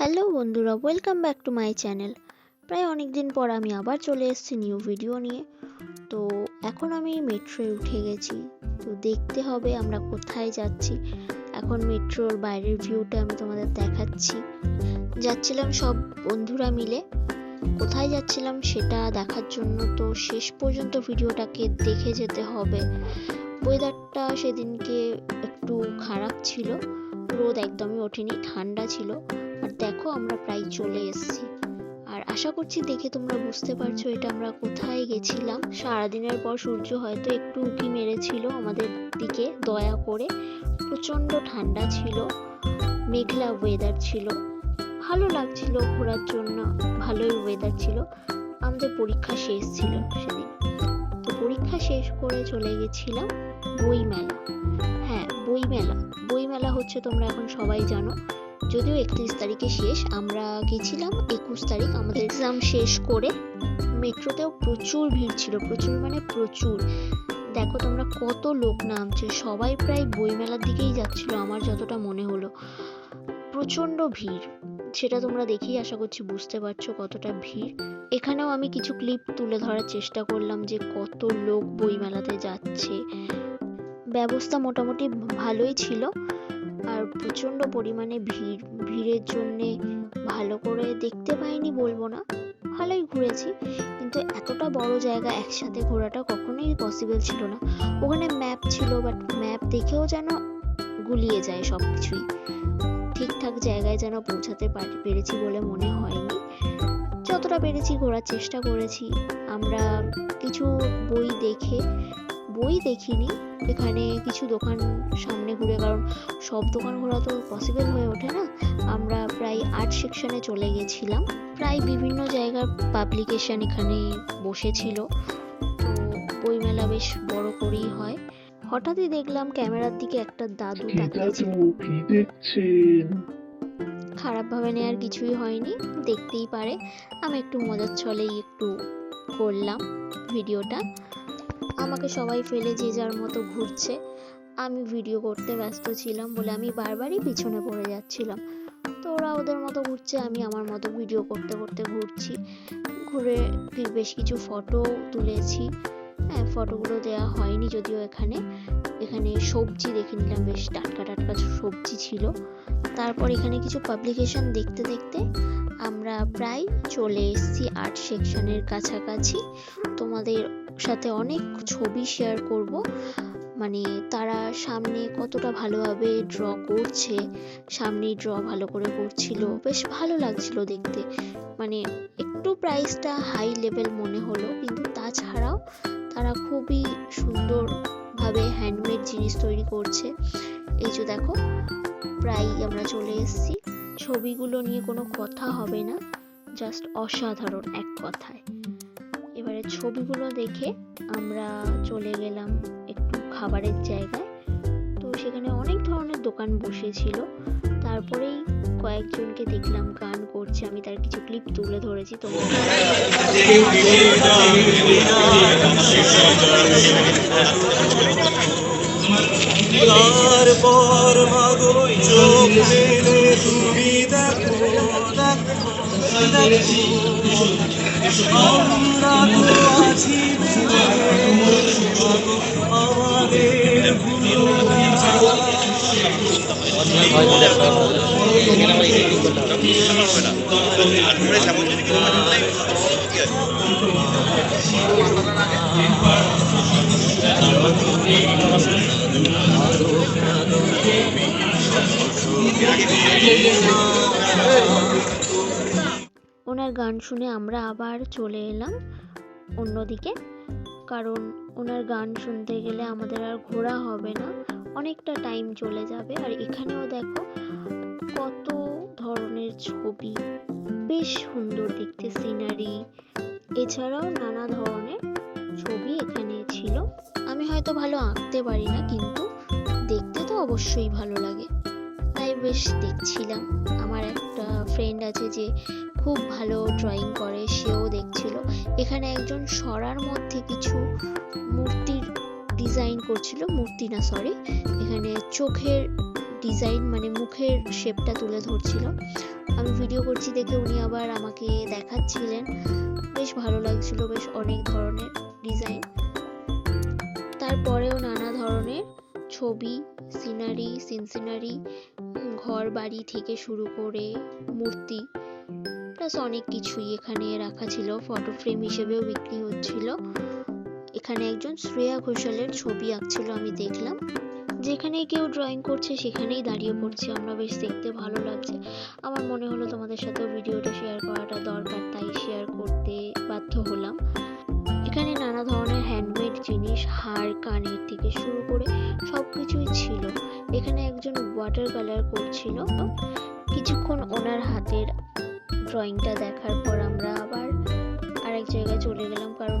Hello বন্ধুরা welcome back to my channel প্রায় অনেক দিন পর আমি আবার চলে এসেছি নিউ ভিডিও নিয়ে। তো এখন আমি মেট্রোয় উঠে গেছি। তো দেখতে হবে আমরা কোথায় যাচ্ছি। এখন মেট্রোর বাইরের ভিউটা আমি তোমাদের দেখাচ্ছি। যাচ্ছিলাম সব বন্ধুরা মিলে। কোথায় যাচ্ছিলাম সেটা দেখার জন্য তো শেষ পর্যন্ত ভিডিওটাকে দেখে যেতে হবে। ওয়েদারটা সেদিনকে একটু খারাপ ছিল। রোদ একদমই ওঠেনি, ঠান্ডা ছিল। দেখো আমরা প্রায় চলে এসেছি। আর আশা করছি দেখে তোমরা বুঝতে পারছ এটা আমরা কোথায় গেছিলাম। সারাদিনের পর সূর্য হয়তো একটু উঁকি মেরেছিল আমাদের দিকে, দয়া করে। প্রচণ্ড ঠান্ডা ছিল, মেঘলা ওয়েদার ছিল। ভালো লাগছিল ঘোরার জন্য, ভালোই ওয়েদার ছিল। আমাদের পরীক্ষা শেষ ছিল সেদিন। তো পরীক্ষা শেষ করে চলে গেছিলাম বইমেলা। হ্যাঁ বইমেলা। বইমেলা হচ্ছে তোমরা এখন সবাই জানো। যদিও একত্রিশ তারিখে শেষ, আমরা গেছিলাম একুশ তারিখ, আমাদের এক্সাম শেষ করে মেট্রোতেও প্রচুর ভিড় ছিল, প্রচুর মানে প্রচুর। দেখো তোমরা কত লোক নামছে, সবাই প্রায় বইমেলার দিকেই যাচ্ছিল, আমার যতটা মনে হলো। প্রচণ্ড ভিড়, সেটা তোমরা দেখেই আশা করছি বুঝতে পারছ কতটা ভিড়। এখানেও আমি কিছু ক্লিপ তুলে ধরার চেষ্টা করলাম যে কত লোক বইমেলাতে যাচ্ছে। ব্যবস্থা মোটামুটি ভালোই ছিল। আর প্রচণ্ড পরিমাণে ভিড়, ভিড়ের জন্যে ভালো করে দেখতে পাইনি বলব না, ভালোই ঘুরেছি। কিন্তু এতটা বড় জায়গা একসাথে ঘোরাটা কখনোই পসিবল ছিল না। ওখানে ম্যাপ ছিল বাট ম্যাপ দেখেও যেন গুলিয়ে যায় সব কিছুই ঠিকঠাক জায়গায় যেন পৌঁছাতে পারি- পেরেছি বলে মনে হয়নি। যতটা পেরেছি ঘোরার চেষ্টা করেছি। আমরা কিছু বই দেখে বই দেখিনি। এখানে কিছু দোকান সামনে ঘুরে কারণ সব দোকান ঘোরা তো পসিবল হয়ে ওঠে না। আমরা প্রায় আর্ট সেকশনে চলে গেছিলাম। প্রায় বিভিন্ন জায়গার পাবলিকেশন এখানে বসেছিল। তো বইমেলা বেশ বড় করেই হয়। হঠাৎই দেখলাম ক্যামেরার দিকে একটা দাদু তাকিয়েছিল দেখছেন? খারাপভাবে নেওয়ার কিছুই হয়নি দেখতেই পারে। আমি একটু মজার ছলেই একটু করলাম ভিডিওটা। আমাকে সবাই ফেলে যে যার মতো ঘুরছে। আমি ভিডিও করতে ব্যস্ত ছিলাম বলে আমি বারবারই পিছনে পড়ে যাচ্ছিলাম। তো ওরা ওদের মতো ঘুরছে, আমি আমার মতো ভিডিও করতে করতে ঘুরছি। ঘুরে বেশ কিছু ফটো তুলেছি। হ্যাঁ ফটোগুলো দেওয়া হয়নি যদিও এখানে। এখানে সবজি দেখে নিলাম, বেশ টাটকা টাটকা সবজি ছিল। তারপর এখানে কিছু পাবলিকেশন দেখতে দেখতে আমরা প্রায় চলে এসেছি আর্ট সেকশনের কাছাকাছি। তোমাদের সাথে অনেক ছবি শেয়ার করব। মানে তারা সামনে কতটা ভালোভাবে ড্র করছে সামনেই ড্র ভালো করে করছিল, বেশ ভালো লাগছিল দেখতে। মানে একটু প্রাইসটা হাই লেভেল মনে হলো, কিন্তু তাছাড়াও তারা খুবই সুন্দরভাবে হ্যান্ডমেড জিনিস তৈরি করছে। এই যে দেখো, প্রায় আমরা চলে এসেছি। ছবিগুলো নিয়ে কোনো কথা হবে না জাস্ট অসাধারণ এক কথায়। এবারে ছবিগুলো দেখে আমরা চলে গেলাম একটু খাবারের জায়গায়। তো সেখানে অনেক ধরনের দোকান বসেছিল। তারপরেই কয়েকজনকে দেখলাম গান করছে। আমি তার কিছু ক্লিপ তুলে ধরেছি, তো তোমরা আমরা তো আছি আমাদের ভুলো না। ওনার গান শুনে আমরা আবার চলে এলাম অন্যদিকে। কারণ ওনার গান শুনতে গেলে আমাদের আর ঘোরা হবে না, অনেকটা টাইম চলে যাবে। আর এখানেও দেখো কত ধরনের ছবি, বেশ সুন্দর দেখতে সিনারি এছাড়াও নানা ধরনের ছবি এখানে ছিল। আমি হয়তো ভালো আঁকতে পারি না, কিন্তু দেখতে তো অবশ্যই ভালো লাগে। বেশ দেখছিলাম। আমার একটা ফ্রেন্ড আছে যে খুব ভালো ড্রয়িং করে, সেও দেখছিল। এখানে একজন সরার মধ্যে কিছু মূর্তির ডিজাইন করছিল, মূর্তি না সরি এখানে চোখের ডিজাইন মানে মুখের শেপটা তুলে ধরছিল। আমি ভিডিও করছি দেখে উনি আবার আমাকে দেখাচ্ছিলেন। বেশ ভালো লাগছিল, বেশ অনেক ধরনের ডিজাইন তারপরেও নানা ধরনের ছবি সিনারি সিনসিনারি ঘর বাড়ি থেকে শুরু করে মূর্তি প্লাস অনেক কিছুই এখানে রাখা ছিল। ফটো ফ্রেম হিসেবেও বিক্রি হচ্ছিল। এখানে একজন শ্রেয়া ঘোষালের ছবি আঁকছিল, আমি দেখলাম। যেখানেই কেউ ড্রয়িং করছে, সেখানেই দাঁড়িয়ে পড়ছে। আমরা বেশ দেখতে ভালো লাগছে। আমার মনে হলো তোমাদের সাথেও ভিডিওটা শেয়ার করাটা দরকার, তাই শেয়ার করতে বাধ্য হলাম। এখানে নানা ধরনের হ্যান্ডমেড জিনিস, হার, কানের থেকে শুরু করে সব কিছুই ছিল। এখানে একজন ওয়াটার কালার করছিল। কিছুক্ষণ ওনার হাতের ড্রয়িংটা দেখার পর আমরা আবার আরেক জায়গায় চলে গেলাম, কারণ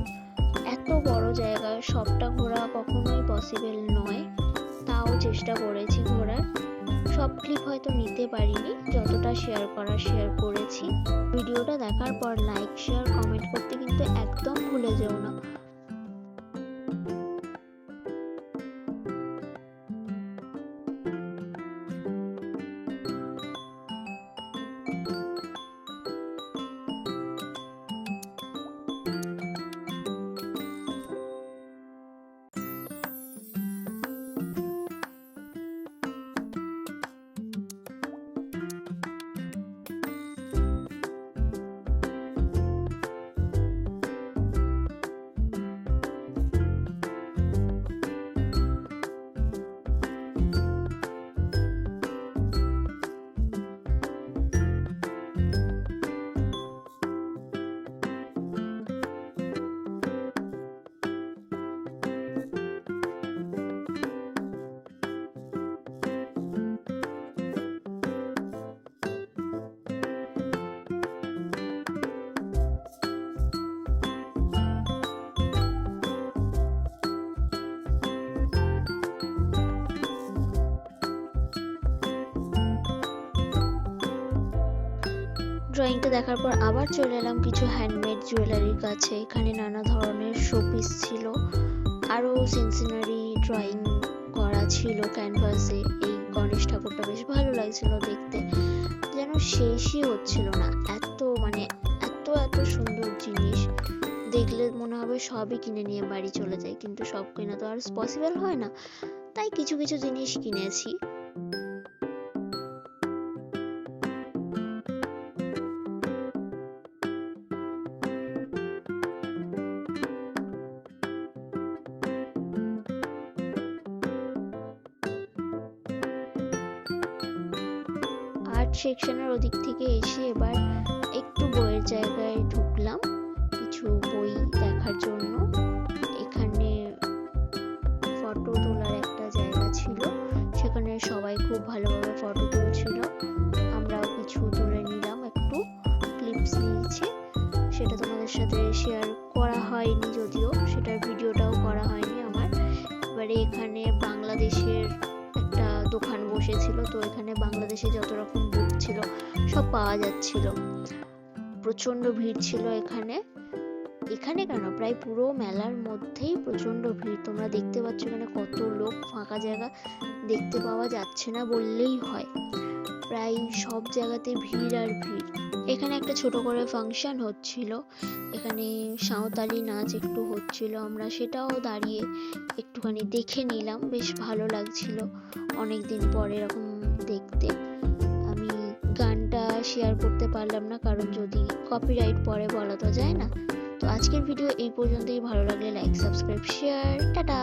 এত বড় জায়গা, সবটা ঘোরা কখনোই পসিবল নয়। তাও চেষ্টা করেছি ঘোরার। সব ক্লিপ হয়তো নিতে পারিনি, যতটা শেয়ার করা শেয়ার করেছি। ভিডিওটা দেখার পর লাইক শেয়ার কমেন্ট করতে কিন্তু একদম ভুলে যেও না। ড্রয়িংটা দেখার পর আবার চলে এলাম কিছু হ্যান্ডমেড জুয়েলারির কাছে। এখানে নানা ধরনের শোপিস ছিল। আরও সিনসিনারি ড্রয়িং করা ছিল ক্যানভাসে এই গণেশ ঠাকুরটা বেশ ভালো লাগছিল দেখতে। যেন শেষই হচ্ছিল না। এত মানে এত এত সুন্দর জিনিস। দেখলে মনে হবে সবই কিনে নিয়ে বাড়ি চলে যায়। কিন্তু সব কেনা তো আর পসিবল হয় না। তাই কিছু কিছু জিনিস কিনেছি। আর্ট সেকশনের ওদিক থেকে এসে এবার একটু বইয়ের জায়গায় ঢুকলাম, কিছু বই দেখার জন্য। এখানে ফটো তোলার একটা জায়গা ছিল, সেখানে সবাই খুব ভালোভাবে ফটো তুলছিল। আমরাও কিছু তুলে নিলাম একটু ক্লিপস নিয়েছি। সেটা তোমাদের সাথে শেয়ার করা হয়নি যদিও, সেটার ভিডিওটাও করা হয়নি আমার। এবারে এখানে বাংলাদেশের একটা দোকান বসেছিল, তো এখানে বাংলাদেশে যত রকম বুক ছিল সব পাওয়া যাচ্ছিল। প্রচণ্ড ভিড় ছিল এখানে। এখানে কেন? প্রায় পুরো মেলার মধ্যেই প্রচণ্ড ভিড়। তোমরা দেখতে পাচ্ছ এখানে কত লোক ফাঁকা জায়গা দেখতে পাওয়া যাচ্ছে না বললেই হয়। প্রায় সব জায়গাতে ভিড় আর ভিড়। এখানে একটা ছোট করে ফাংশন হচ্ছিল। এখানে সাঁওতালি নাচ একটু হচ্ছিল। আমরা সেটাও দাঁড়িয়ে একটুখানি দেখে নিলাম। বেশ ভালো লাগছিল অনেক দিন পর এরকম দেখতে। শেয়ার করতে পারলাম না, কারণ যদি কপিরাইট পরে বলা তো যায় না। তো আজকের ভিডিও এই পর্যন্তই। ভালো লাগলে লাইক সাবস্ক্রাইব শেয়ার টাটা!